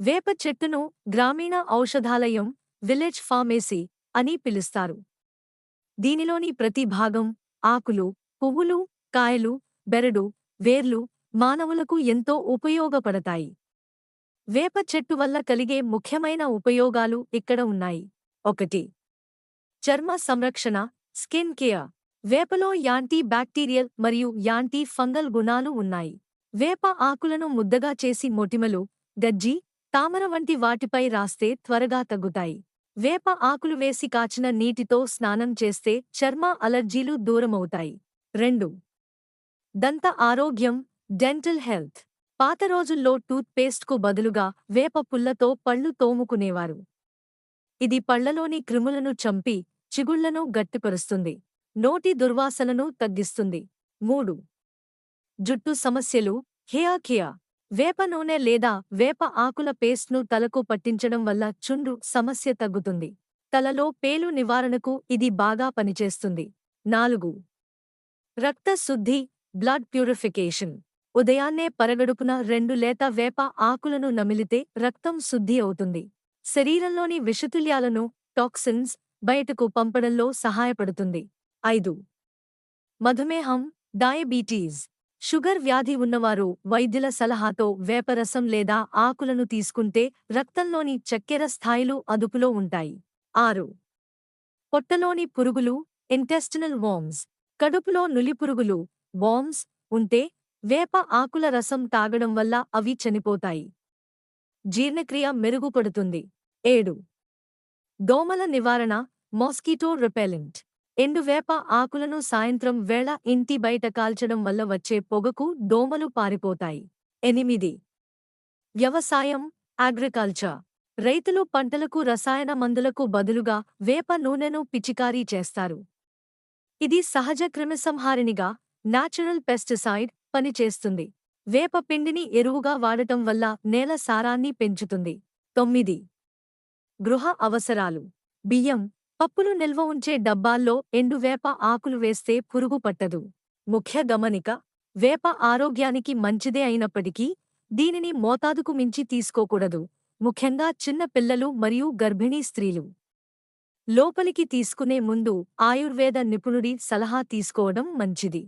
వేప చెట్టును గ్రామీణ ఔషధాలయం విలేజ్ ఫార్మేసీ అని పిలుస్తారు. దీనిలోని ప్రతి భాగం ఆకులు పువ్వులు కాయలు బెరడు వేర్లు మానవులకు ఎంతో ఉపయోగపడతాయి. వేప చెట్టు వల్ల కలిగే ముఖ్యమైన ఉపయోగాలు ఇక్కడ ఉన్నాయి. ఒకటి చర్మ సంరక్షణ స్కిన్ కేర్. వేపలో యాంటీ బ్యాక్టీరియల్ మరియు యాంటీ ఫంగల్ గుణాలు ఉన్నాయి. వేప ఆకులను ముద్దగా చేసి మొటిమలు గజ్జి తామర వంటి వాటిపై రాస్తే త్వరగా తగ్గుతాయి. వేప ఆకులు వేసి కాచిన నీటితో స్నానం చేస్తే చర్మ అలర్జీలు దూరమవుతాయి. రెండు. దంత ఆరోగ్యం డెంటల్ హెల్త్. పాత రోజుల్లో టూత్ పేస్ట్కు బదులుగా వేప పుల్లతో పళ్ళు తోముకునేవారు. ఇది పళ్ళలోని క్రిములను చంపి చిగుళ్ళను గట్టిపరుస్తుంది. నోటి దుర్వాసనను తగ్గిస్తుంది. మూడు. జుట్టు సమస్యలు హెయర్ కేర్ వేప నూనె లేదా వేప ఆకుల పేస్ట్ను తలకు పట్టించడం వల్ల చుండ్రు సమస్య తగ్గుతుంది. తలలో పేలు నివారణకు ఇది బాగా పనిచేస్తుంది. నాలుగు. రక్త శుద్ధి బ్లడ్ ప్యూరిఫికేషన్. ఉదయాన్నే పరగడుపున రెండు లేత వేప ఆకులను నమిలితే రక్తం శుద్ధి అవుతుంది. శరీరంలోని విషతుల్యాలను టాక్సిన్స్ బయటకు పంపడంలో సహాయపడుతుంది. ఐదు. మధుమేహం డయాబెటీస్. షుగర్ వ్యాధి ఉన్నవారు వైద్యుల సలహాతో వేపరసం లేదా ఆకులను తీసుకుంటే రక్తంలోని చక్కెర స్థాయిలు అదుపులో ఉంటాయి. ఆరు. పొట్టలోని పురుగులు ఇంటెస్టినల్ వామ్స్ కడుపులో నులిపురుగులు వామ్స్ ఉంటే వేప ఆకుల రసం తాగడం వల్ల అవి చనిపోతాయి. జీర్ణక్రియ మెరుగుపడుతుంది. ఏడు. దోమల నివారణ మాస్కిటో రిపెలెంట్ ఎండువేప ఆకులను సాయంత్రం వేళ ఇంటి బయట కాల్చడం వల్ల వచ్చే పొగకు దోమలు పారిపోతాయి. ఎనిమిది. వ్యవసాయం అగ్రికల్చర్. రైతులు పంటలకు రసాయన మందులకు బదులుగా వేప నూనెను పిచికారీ చేస్తారు. ఇది సహజ క్రిమిసంహారిణిగా నాచురల్ పెస్టిసైడ్ పనిచేస్తుంది. వేప పిండిని ఎరువుగా వాడటం వల్ల నేల సారాన్ని పెంచుతుంది. తొమ్మిది. గృహ అవసరాలు. బియ్యం పప్పులు నిల్వ ఉంచే డబ్బాల్లో ఎండువేప ఆకులు వేస్తే పురుగు పట్టదు. ముఖ్య గమనిక వేప ఆరోగ్యానికి మంచిదే అయినప్పటికీ దీనిని మోతాదుకు మించి తీసుకోకూడదు. ముఖ్యంగా చిన్న పిల్లలు మరియు గర్భిణీ స్త్రీలు. లోపలికి తీసుకునే ముందు ఆయుర్వేద నిపుణుడి సలహా తీసుకోవడం మంచిది.